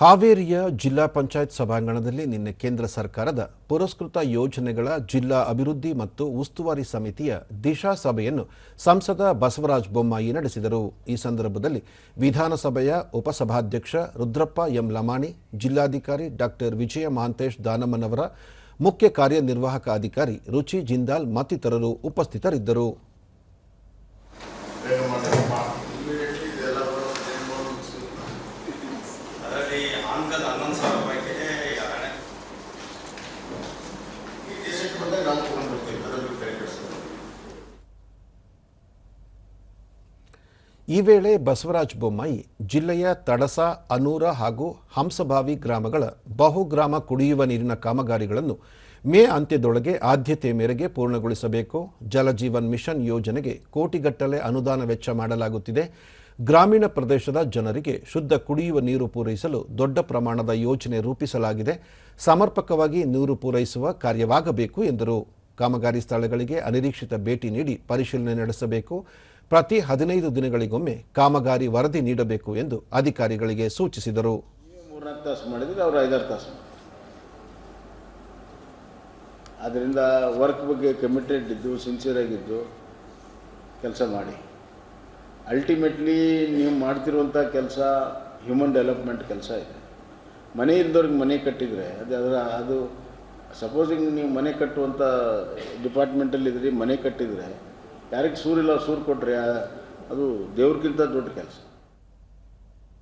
ಹಾವೇರಿಯ ಜಿಲ್ಲಾ ಪಂಚಾಯತ್ ಸಭಾಂಗಣದಲ್ಲಿ ನಿನ್ನೆ ಕೇಂದ್ರ ಸರ್ಕಾರದ ಪುರಸ್ಕೃತ ಯೋಜನೆಗಳ ಜಿಲ್ಲಾ ಅಭಿವೃದ್ಧಿ ಮತ್ತು ಉಸ್ತುವಾರಿ ಸಮಿತಿಯ ದಿಶಾ ಸಭೆಯನ್ನು ಸಂಸದ ಬಸವರಾಜ ಬೊಮ್ಮಾಯಿ ನಡೆಸಿದರು. ಈ ಸಂದರ್ಭದಲ್ಲಿ ವಿಧಾನಸಭೆಯ ಉಪಸಭಾಧ್ಯಕ್ಷ ರುದ್ರಪ್ಪ ಎಂ ಲಮಾಣಿ, ಜಿಲ್ಲಾಧಿಕಾರಿ ಡಾಕ್ಟರ್ ವಿಜಯ ಮಹಾಂತೇಶ್ ದಾನಮ್ಮನವರ ಮುಖ್ಯ ಕಾರ್ಯನಿರ್ವಾಹಕ ಅಧಿಕಾರಿ ರುಚಿ ಜಿಂದಾಲ್ ಮತ್ತಿತರರು ಉಪಸ್ಥಿತರಿದ್ದರು. ಅದರಲ್ಲಿ ಹನ್ನೊಂದು ರೂಪಾಯಿಗೆ ಕರೆ ಈ ವೇಳೆ ಬಸವರಾಜ ಬೊಮ್ಮಾಯಿ ಜಿಲ್ಲೆಯ ತಡಸ, ಅನೂರ ಹಾಗೂ ಹಂಸಭಾವಿ ಗ್ರಾಮಗಳ ಬಹುಗ್ರಾಮ ಕುಡಿಯುವ ನೀರಿನ ಕಾಮಗಾರಿಗಳನ್ನು ಮೇ ಅಂತ್ಯದೊಳಗೆ ಆದ್ಯತೆ ಮೇರೆಗೆ ಪೂರ್ಣಗೊಳಿಸಬೇಕು. ಜಲಜೀವನ್ ಮಿಷನ್ ಯೋಜನೆಗೆ ಕೋಟಿಗಟ್ಟಲೆ ಅನುದಾನ ವೆಚ್ಚ ಮಾಡಲಾಗುತ್ತಿದೆ. ಗ್ರಾಮೀಣ ಪ್ರದೇಶದ ಜನರಿಗೆ ಶುದ್ಧ ಕುಡಿಯುವ ನೀರು ಪೂರೈಸಲು ದೊಡ್ಡ ಪ್ರಮಾಣದ ಯೋಜನೆ ರೂಪಿಸಲಾಗಿದೆ. ಸಮರ್ಪಕವಾಗಿ ನೀರು ಪೂರೈಸುವ ಕಾರ್ಯವಾಗಬೇಕು ಎಂದರು. ಕಾಮಗಾರಿ ಸ್ಥಳಗಳಿಗೆ ಅನಿರೀಕ್ಷಿತ ಭೇಟಿ ನೀಡಿ ಪರಿಶೀಲನೆ ನಡೆಸಬೇಕು. ಪ್ರತಿ ಹದಿನೈದು ದಿನಗಳಿಗೊಮ್ಮೆ ಕಾಮಗಾರಿ ವರದಿ ನೀಡಬೇಕು ಎಂದು ಅಧಿಕಾರಿಗಳಿಗೆ ಸೂಚಿಸಿದರು. ಅದರಿಂದ ವರ್ಕ್ ಬಗ್ಗೆ ಕಮಿಟೆಡ್ ಇದ್ದು ಸಿನ್ಸಿಯರ್ ಆಗಿದ್ದು, ಕೆಲಸ ಮಾಡಿ. ಅಲ್ಟಿಮೇಟ್ಲಿ ನೀವು ಮಾಡ್ತಿರುವಂಥ ಕೆಲಸ ಹ್ಯೂಮನ್ ಡೆವಲಪ್ಮೆಂಟ್ ಕೆಲಸ ಇದೆ. ಮನೆ ಇದ್ದವ್ರಿಗೆ ಮನೆ ಕಟ್ಟಿದರೆ, ಅದು ಅದರ, ಅದು ಸಪೋಸಿಂಗ್ ನೀವು ಮನೆ ಕಟ್ಟುವಂಥ ಡಿಪಾರ್ಟ್ಮೆಂಟಲ್ಲಿ ಇದ್ರಿ, ಮನೆ ಕಟ್ಟಿದರೆ, ಯಾರಿಗೆ ಸೂರಿಲ್ಲ, ಸೂರು ಕೊಟ್ಟರೆ ಅದು ದೇವ್ರಿಗಿಂತ ದೊಡ್ಡ ಕೆಲಸ.